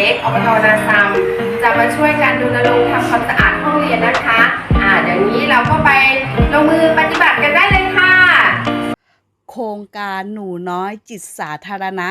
เล็กอบตนาซัมจะมาช่วยกันดูแลลงทำความสะอาดห้องเรียนนะคะอ่าเดี๋ยวนี้เราก็ไปลงมือปฏิบัติกันได้เลยค่ะ โครงการหนูน้อยจิตสาธารณะ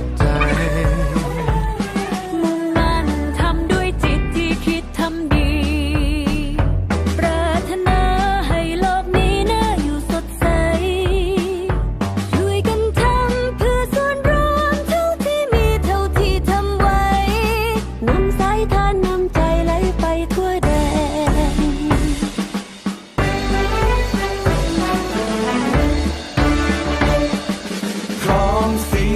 ข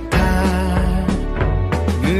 หงื่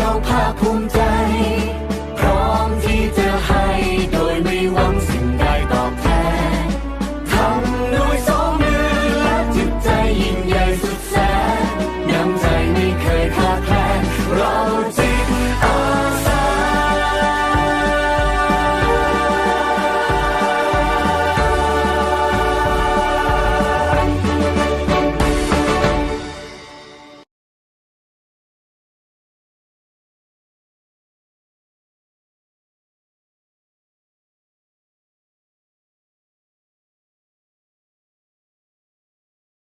เราภาคภูมิใจ